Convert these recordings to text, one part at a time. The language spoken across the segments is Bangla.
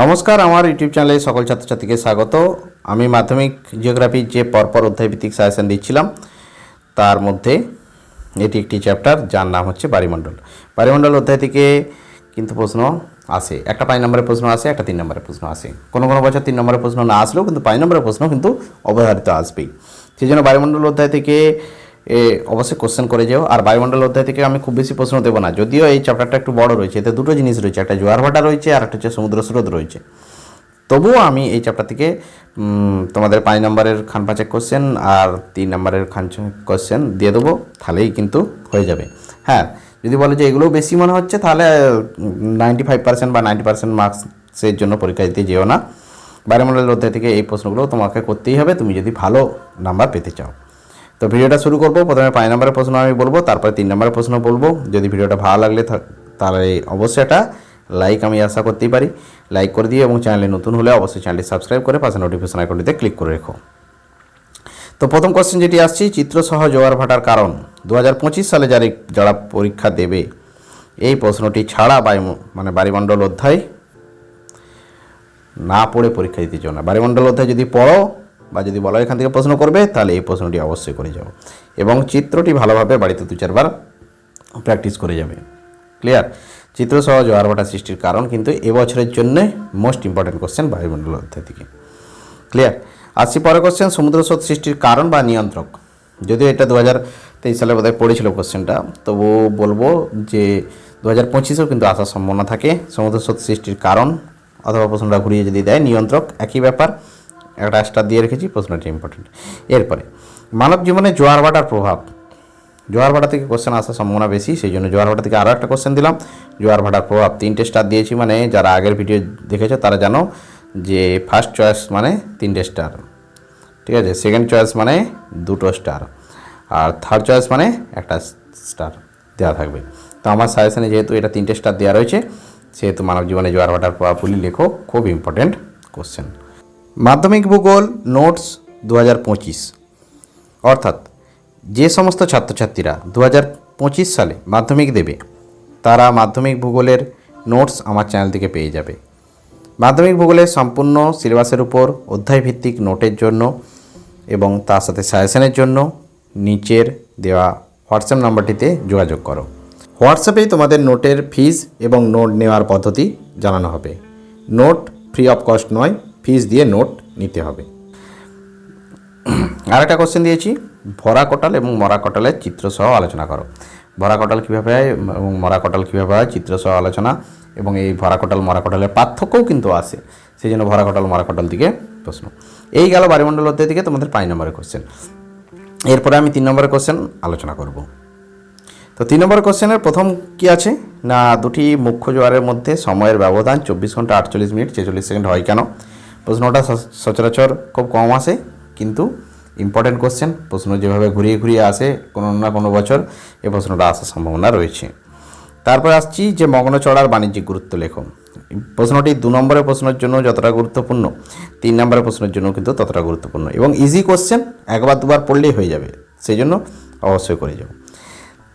নমস্কার, আমার ইউটিউব চ্যানেলে সকল ছাত্রছাত্রীকে স্বাগত। আমি মাধ্যমিক জিওগ্রাফির যে পরপর অধ্যায়ভিত্তিক সাজেশন দিচ্ছিলাম, তার মধ্যে এটি একটি চ্যাপ্টার যার নাম হচ্ছে বাড়িমণ্ডল বাড়িমণ্ডল অধ্যায় থেকে কিন্তু প্রশ্ন আসে। একটা পাঁচ নম্বরের প্রশ্ন আসে, একটা তিন নম্বরের প্রশ্ন আসে। কোনো কোনো বছর তিন নম্বরের প্রশ্ন না আসলেও কিন্তু পাঁচ নম্বরের প্রশ্ন কিন্তু অবধারিত আসবেই। সেই জন্য বায়ুমণ্ডল অধ্যায় থেকে এ অবশ্যই কোশ্চেন করে যাও। আর বায়ুমণ্ডল অধ্যায় থেকে আমি খুব বেশি প্রশ্ন দেবো না। যদিও এই চ্যাপ্টারটা একটু বড় রয়েছে, এতে দুটো জিনিস রয়েছে। একটা জোয়ার ভাটা রয়েছে, আর একটা হচ্ছে সমুদ্র স্রোত রয়েছে। তবুও আমি এই চ্যাপ্টার থেকে তোমাদের পাঁচ নম্বরের খান পাঁচেক কোশ্চেন আর তিন নম্বরের খান কোশ্চেন দিয়ে দেবো। তাহলেই কিন্তু হয়ে যাবে। হ্যাঁ যদি বলে যে এগুলোও বেশি মনে হচ্ছে, তাহলে নাইনটি ফাইভ পার্সেন্ট বা নাইনটি পার্সেন্ট মার্কসের জন্য পরীক্ষা দিতে যেও না। বায়ুমণ্ডলের অধ্যায় থেকে এই প্রশ্নগুলো তোমাকে করতেই হবে। তুমি যদি ভালো নাম্বার পেতে চাও। তো ভিডিওটা শুরু করব। প্রথমে পাঁচ নম্বরের প্রশ্ন আমি বলব, তারপরে তিন নম্বরের প্রশ্ন বলব। যদি ভিডিওটা ভালো লাগলে তাহলে অবশ্যই একটা লাইক আমি আশা করতেই পারি। লাইক করে দিয়ে এবং চ্যানেলে নতুন হলে অবশ্যই চ্যানেলটি সাবস্ক্রাইব করে পাশে নোটিফিকেশন আইকনটিতে ক্লিক করে রেখো। তো প্রথম কোশ্চেন যেটি আসছি চিত্রসহ জোয়ার ভাটার কারণ। দু হাজার পঁচিশ সালে যারা যারা পরীক্ষা দেবে, এই প্রশ্নটি ছাড়া বায়ু মানে বায়ুমণ্ডল অধ্যায় না পড়ে পরীক্ষা দিতে চাও না। বায়ুমণ্ডল অধ্যায় যদি পড়ো বা যদি বলো এখান থেকে প্রশ্ন করবে, তাহলে এই প্রশ্নটি অবশ্যই করে যাও। এবং চিত্রটি ভালোভাবে বাড়িতে দু চারবার প্র্যাকটিস করে যাবে। ক্লিয়ার চিত্র সহ জোয়ার ভাটা সৃষ্টির কারণ কিন্তু এবছরের জন্য মোস্ট ইম্পর্টেন্ট কোশ্চেন বায়ুমণ্ডল অধ্যায় থেকে। ক্লিয়ার আসছি পরে কোশ্চেন সমুদ্র স্রোত সৃষ্টির কারণ বা নিয়ন্ত্রক। যদিও এটা দু হাজার তেইশ সালে বোধহয় পড়েছিল কোশ্চেনটা তবু বলব যে দু হাজার পঁচিশেও কিন্তু আসার সম্ভাবনা থাকে। সমুদ্র স্রোত সৃষ্টির কারণ অথবা প্রশ্নটা ঘুরিয়ে যদি দেয়, নিয়ন্ত্রক একই ব্যাপার। একটা স্টার দিয়ে রেখেছি, প্রশ্নটি ইম্পর্টেন্ট এরপরে, মানব জীবনে জোয়ার ভাটার প্রভাব। জোয়ার ভাটা থেকে কোশ্চেন আসার সম্ভাবনা বেশি সেই জন্য জোয়ার ভাটা থেকে আরও একটা কোশ্চেন দিলাম। জোয়ার ভাটার প্রভাব তিনটে স্টার দিয়েছি মানে যারা আগের ভিডিও দেখেছ তারা জানো যে ফার্স্ট চয়েস মানে তিনটে স্টার ঠিক আছে সেকেন্ড চয়েস মানে দুটো স্টার আর থার্ড চয়েস মানে একটা স্টার দেওয়া থাকবে। তো আমার সাজেশনে যেহেতু এটা তিনটে স্টার দেওয়া রয়েছে, সেহেতু মানব জীবনে জোয়ার ভাটার প্রভাবগুলি লেখো, খুব ইম্পর্টেন্ট কোশ্চেন মাধ্যমিক ভূগোল, নোটস দু হাজার পঁচিশ। অর্থাৎ যে সমস্ত ছাত্রছাত্রীরা দু হাজার পঁচিশ সালে মাধ্যমিক দেবে, তারা মাধ্যমিক ভূগোলের নোটস আমার চ্যানেল থেকে পেয়ে যাবে। মাধ্যমিক ভূগোলের সম্পূর্ণ সিলেবাসের উপর অধ্যায়ভিত্তিক নোটের জন্য এবং তার সাথে সাজেশনের জন্য নিচের দেওয়া হোয়াটসঅ্যাপ নাম্বারটিতে যোগাযোগ করো। হোয়াটসঅ্যাপেই তোমাদের নোটের ফিজ এবং নোট নেওয়ার পদ্ধতি জানানো হবে। নোট ফ্রি অফ কস্ট নয় ফিজ দিয়ে নোট নিতে হবে। আরেকটা কোশ্চেন দিয়েছি, ভরা কটাল এবং মরা কটালের চিত্র সহ আলোচনা করো। ভরা কটাল কীভাবে হয় এবং মরা কটাল কীভাবে হয় চিত্র সহ আলোচনা এবং এই ভরা কটাল, মরা কটালের পার্থক্যও কিন্তু আসে সেই জন্য ভরা কটাল, মরা কটাল দিকে প্রশ্ন। এই গেল বায়ুমণ্ডল অধ্যায় থেকে তোমাদের পাঁচ নম্বরের কোশ্চেন এরপরে আমি তিন নম্বরের কোশ্চেন আলোচনা করব। তো তিন নম্বর কোশ্চেনের প্রথম কি আছে? না, দুটি মুখ্য জোয়ারের মধ্যে সময়ের ব্যবধান চব্বিশ ঘণ্টা আটচল্লিশ মিনিট ছেচল্লিশ সেকেন্ড হয় কেন? প্রশ্নটা সচরাচর খুব কম আসে, কিন্তু ইম্পর্টেন্ট কোশ্চেন প্রশ্ন যেভাবে ঘুরিয়ে ঘুরিয়ে আসে কোনো না কোনো বছর এই প্রশ্নটা আসার সম্ভাবনা রয়েছে। তারপর আসছি যে মগ্ন চড়ার বাণিজ্যিক গুরুত্ব লেখো। প্রশ্নটি দু নম্বরের প্রশ্নের জন্য যতটা গুরুত্বপূর্ণ, তিন নম্বরের প্রশ্নের জন্য কিন্তু ততটা গুরুত্বপূর্ণ এবং ইজি কোশ্চেন একবার দুবার পড়লেই হয়ে যাবে সেই জন্য অবশ্যই করে যাও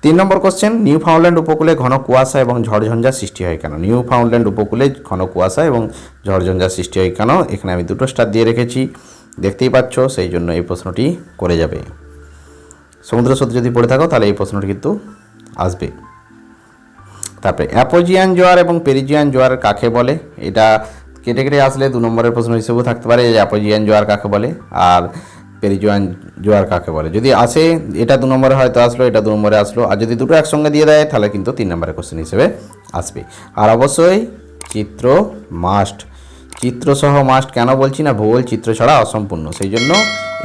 তিন নম্বর কোশ্চেন নিউ ফাউন্ডল্যান্ড উপকূলে ঘন কুয়াশা এবং ঝড়ঝঞ্ঝা সৃষ্টি হয় কেন? নিউ ফাউন্ডল্যান্ড উপকূলে ঘন কুয়াশা এবং ঝড়ঝঞ্ঝা সৃষ্টি হয় কেন? এখানে আমি দুটো স্টার দিয়ে রেখেছি, দেখতেই পাচ্ছ, সেই জন্য এই প্রশ্নটি করে যাবে। সমুদ্র স্রোত যদি পড়ে থাকো, তাহলে এই প্রশ্নটি কিন্তু আসবে। তারপরে অ্যাপোজিয়ান জোয়ার এবং পেরিজিয়ান জোয়ার কাকে বলে? এটা কেটে কেটে আসলে দু নম্বরের প্রশ্ন হিসেবেও থাকতে পারে, যে অ্যাপোজিয়ান জোয়ার কাকে বলে? আর পেরিজোয়ান জোয়ার কাকে বলে? যদি আসে, এটা দু নম্বরে হয়তো আসলো, এটা দু নম্বরে আসলো। আর যদি দুটো একসঙ্গে দিয়ে দেয়, তাহলে কিন্তু তিন নম্বরের কোশ্চেন হিসেবে আসবে আর অবশ্যই চিত্র মাস্ট চিত্র সহ মাস্ট কেন বলছি না? ভূগোল চিত্র ছাড়া অসম্পূর্ণ। সেই জন্য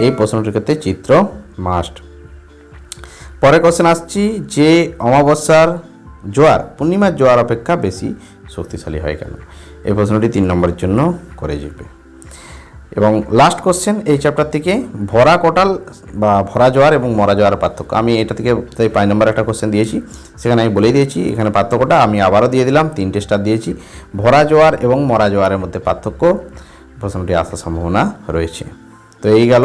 এই প্রশ্নটির ক্ষেত্রে চিত্র মাস্ট পরের কোশ্চেন আসছি, যে অমাবস্যার জোয়ার, পূর্ণিমার জোয়ার অপেক্ষা বেশি শক্তিশালী হয় কেন? এই প্রশ্নটি তিন নম্বরের জন্য করে যাবে এবং লাস্ট কোশ্চেন এই চ্যাপ্টার থেকে ভরা কোটাল বা ভরা জোয়ার এবং মরা জোয়ার পার্থক্য। আমি এটা থেকে তাই পাঁচ নম্বর একটা কোশ্চেন দিয়েছি। সেখানে আমি বলেই দিয়েছি, এখানে পার্থক্যটা আমি আবারও দিয়ে দিলাম, তিনটে স্টার দিয়েছি। ভরা জোয়ার এবং মরা জোয়ারের মধ্যে পার্থক্য, প্রশ্নটি আসার সম্ভাবনা রয়েছে। তো এই গেল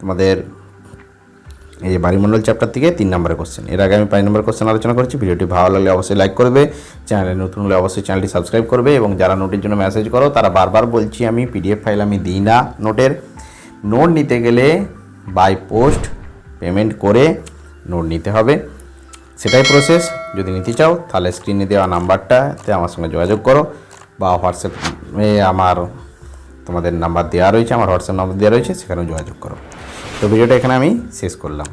তোমাদের এই যে বাড়িমণ্ডল চ্যাপ্টার থেকে তিন নম্বরের কোশ্চেন এর আগে আমি পাঁচ নম্বর কোশ্চেন আলোচনা করছি। ভিডিওটি ভালো লাগলে অবশ্যই লাইক করবে। চ্যানেলে নতুন হলে অবশ্যই চ্যানেলটি সাবস্ক্রাইব করবে এবং যারা নোটের জন্য মেসেজ করো, তারা বারবার বলছি আমি পিডিএফ ফাইল আমি দিই না নোটের নোট নিতে গেলে বাই পোস্ট পেমেন্ট করে নোট নিতে হবে। সেটাই প্রসেস যদি নিতে চাও, তাহলে স্ক্রিনে দেওয়া নাম্বারটাতে আমার সঙ্গে যোগাযোগ করো বা হোয়াটসঅ্যাপে আমার তোমাদের নাম্বার দেওয়া রয়েছে, আমার হোয়াটসঅ্যাপ নাম্বার দেওয়া রয়েছে, সেখানেও যোগাযোগ করো। তো ভিডিওটা এখানে আমি শেষ করলাম।